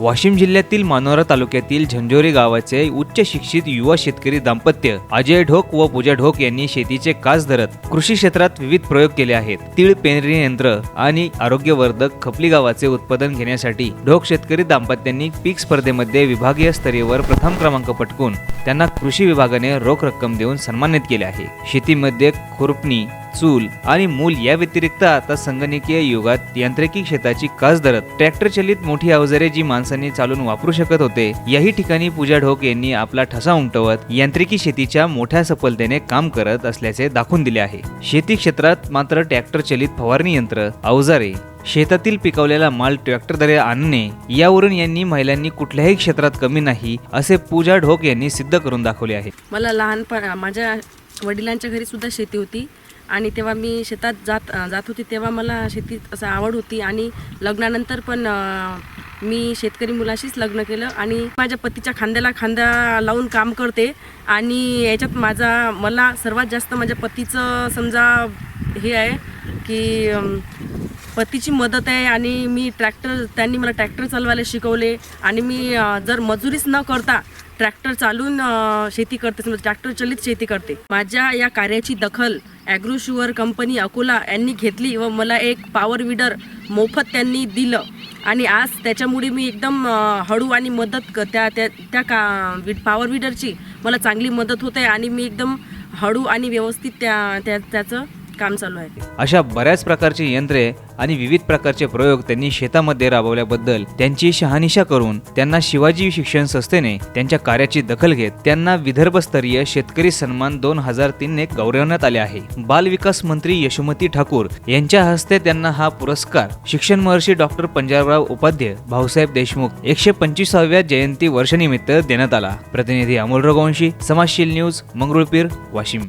वाशिम जिल्ह्यातील मानोरा तालुक्यातील झंझोरी गावाचे उच्च शिक्षित युवा शेतकरी दाम्पत्य अजय ढोक व पूजा ढोक यांनी शेतीचे कास धरत कृषी क्षेत्रात विविध प्रयोग केले आहेत. तीळ पेरणी यंत्र आणि आरोग्यवर्धक खपली गावाचे उत्पादन घेण्यासाठी ढोक शेतकरी दाम्पत्यांनी पीक स्पर्धेमध्ये विभागीय स्तरीयवर प्रथम क्रमांक पटकून त्यांना कृषी विभागाने रोख रक्कम देऊन सन्मानित केले आहे. शेतीमध्ये खुरपणी चूल आणि मूल या व्यतिरिक्त आता संगणकीय युगात यांत्रिकी शेताची कास धरत ट्रॅक्टर चलित मोठी अवजारे जी माणसांनी चालून वापरू शकत होते याही ठिकाणी पूजा ढोक यांनी आपला ठसा उमटवत यांत्रिकी शेतीच्या मोठ्या सफलतेने काम करत असल्याचे दाखवून दिले आहे. शेती क्षेत्रात मात्र ट्रॅक्टर चलित फवारणी यंत्र अवजारे शेतातील पिकवलेला माल ट्रॅक्टरद्वारे आणणे यावरून यांनी महिलांनी कुठल्याही क्षेत्रात कमी नाही असे पूजा ढोक यांनी सिद्ध करून दाखवले आहे. मला लहानपण माझ्या वडिलांच्या घरी सुद्धा शेती होती. आणि तेव्हा मी शेतात जात जात होती तेव्हा मला शेतीत असं आवड होती आणि लग्नानंतर पण मी शेतकरी मुलाशीच लग्न केलं आणि माझ्या पतीच्या खांद्याला खांदा लावून काम करते आणि याच्यात माझा मला सर्वात जास्त माझ्या पतीचं समजा हे आहे की पतीची मदत आहे आणि मी ट्रॅक्टर त्यांनी मला ट्रॅक्टर चालवायला शिकवले आणि मी जर मजुरीच न करता ट्रॅक्टर चालून शेती करते ट्रॅक्टर चलित शेती करते. माझ्या या कार्याची दखल ॲग्रोशुअर कंपनी अकोला यांनी घेतली व मला एक पॉवर विडर मोफत त्यांनी दिलं. आणि आज त्याच्यामुळे मी एकदम हळू आणि मदत क- त्या त्या त्या का विड पॉवर विडरची मला चांगली मदत होते आणि मी एकदम हळू आणि व्यवस्थित त्या त्या त्याचं काम चालू आहे. अशा बऱ्याच प्रकारची यंत्रे आणि विविध प्रकारचे प्रयोग त्यांनी शेतामध्ये राबवल्याबद्दल त्यांची शहानिशा करून त्यांना शिवाजी शिक्षण संस्थेने त्यांच्या कार्याची दखल घेत त्यांना विदर्भस्तरीय शेतकरी सन्मान दोन हजार तीन ने गौरवण्यात आले आहे. बाल विकास मंत्री यशोमती ठाकूर यांच्या हस्ते त्यांना हा पुरस्कार शिक्षण महर्षी डॉक्टर पंजाबराव उपाध्याय भाऊसाहेब देशमुख एकशे पंचवीसाव्या जयंती वर्षानिमित्त देण्यात आला. प्रतिनिधी अमोल रघुवंशी समाजशील न्यूज मंगरुळपीर वाशिम.